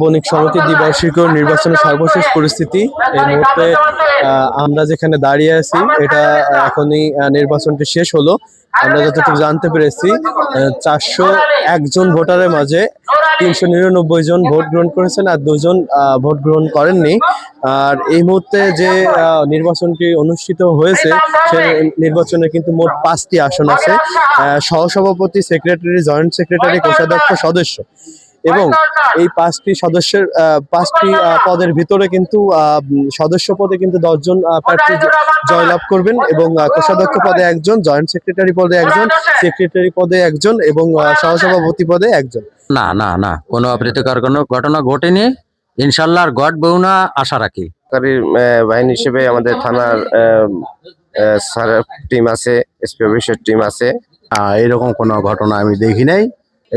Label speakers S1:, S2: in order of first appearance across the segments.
S1: বণিক সমিতি দ্বিবার্ষিক নির্বাচনের সর্বশেষ পরিস্থিতি এই মুহূর্তে আমরা যেখানে দাঁড়িয়ে আছি, এটা এখনই নির্বাচনটি শেষ হলো। আমরা যতটুকু জানতে পেরেছি চারশো একজন ভোটারের মাঝে তিনশো নিরানব্বই জন ভোট গ্রহণ করেছেন আর দুজন ভোট গ্রহণ করেননি। আর এই মুহূর্তে যে নির্বাচনটি অনুষ্ঠিত হয়েছে, সে নির্বাচনে কিন্তু মোট পাঁচটি আসন আছে। সহসভাপতি, সেক্রেটারি, জয়েন্ট সেক্রেটারি, কোষাধ্যক্ষ, সদস্য। এবং এই পাঁচটি সদস্যের আহ, পাঁচটি আহ, পদের ভিতরে কিন্তু আহ, সদস্য পদে কিন্তু দশজন প্রার্থী জয়লাভ করবেন এবং কোষাধ্যক্ষ পদে একজন জয়েন্ট সেক্রেটারি পদে একজন সেক্রেটারি পদে একজন এবং সহসভাপতি পদে একজন।
S2: না না না কোনো অপ্রীতিকর কোনো ঘটনা ঘটেনি। ইনশাল্লাহ আর গড বউনা আশা রাখি।
S3: সরকারি বাহিনী হিসেবে আমাদের থানার টিম আছে এসপি অফিসের টিম আছে।
S4: এরকম কোনো ঘটনা আমি দেখি নাই।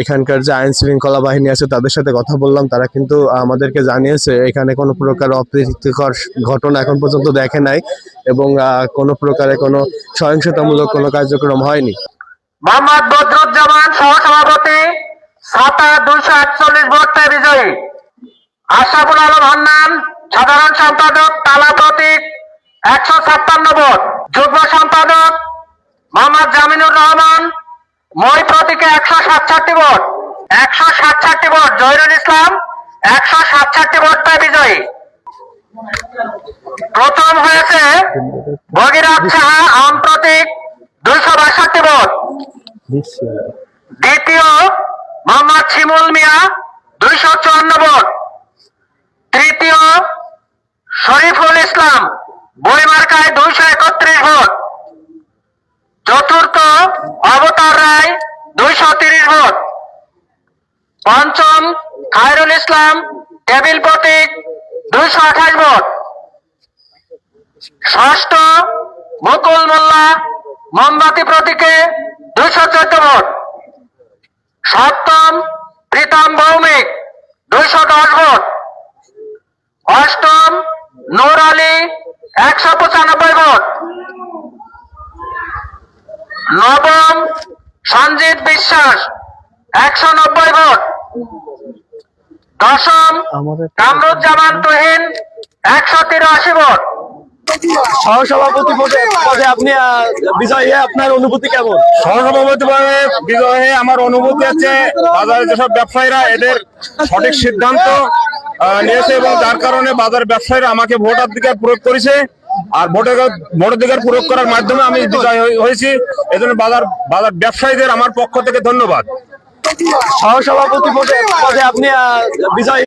S1: এখানকার যে আইন শৃঙ্খলা বাহিনী আছে, তাদের সাথে কথা বললাম। তারা কিন্তু আমাদেরকে জানিয়েছে, এখানে কোনো প্রকার অপ্রীতিকর ঘটনা এখন পর্যন্ত দেখে নাই এবং কোনো প্রকারে কোনো সহিংসতামূলক কোনো কার্যক্রম হয়নি।
S5: সাধারণ সম্পাদক যুগ্ম রহমান মই প্রতীকে একশো সাতষট্টি ভোট একশো সাতষট্টি ভোট জহিরুল ইসলাম একশো সাতষট্টি ভোট পেয়ে বিজয়ী। প্রথম হয়েছে ভগীরথ সাহা আম প্রতীক, দুইশো বাষট্টি ভোট। দ্বিতীয় মোহাম্মদ শিমুল মিয়া, দুইশো চুয়ান্ন ভোট। তৃতীয় শরীফুল ইসলাম, বইমার্কায় দুইশো একত্রিশ ভোট। চতুর্থ অবতার রায় দুইশো তিরিশ ভোট পঞ্চম খায়রুল ইসলাম টেবিল প্রতীক দুইশো আঠাশ ভোট। ষষ্ঠ মুকুল মোল্লা মোমবাতি প্রতীকে দুইশো চোদ্দ ভোট। সপ্তম প্রীতম ভৌমিক দুইশো দশ ভোট। অষ্টম নূর আলী একশো পঁচানব্বই ভোট। নবম সঞ্জিত বিশ্বাস একশো নব্বই ভোট। দশম কামরুজ্জামান তুহিন একশো তিরাশি ভোট।
S1: সহসভাপতি পদে পদে আপনি বিজয় আপনার অনুভূতি কেমন?
S6: সহসভাপতি পদে বিজয়ে আমার অনুভূতি আছে বাজারে যেসব ব্যবসায়ীরা এদের সঠিক সিদ্ধান্ত নিয়েছে এবং যার কারণে বাজার ব্যবসায়ীরা আমাকে ভোটাধিকার প্রয়োগ করেছে আর ভোটের ভোটাধিকার প্রয়োগ করার মাধ্যমে আমি বিজয় হয়ে- হয়েছি। এজন্য বাজার বাজার ব্যবসায়ীদের আমার পক্ষ থেকে ধন্যবাদ।
S1: সহসভাপতি পদে আপনি বিজয়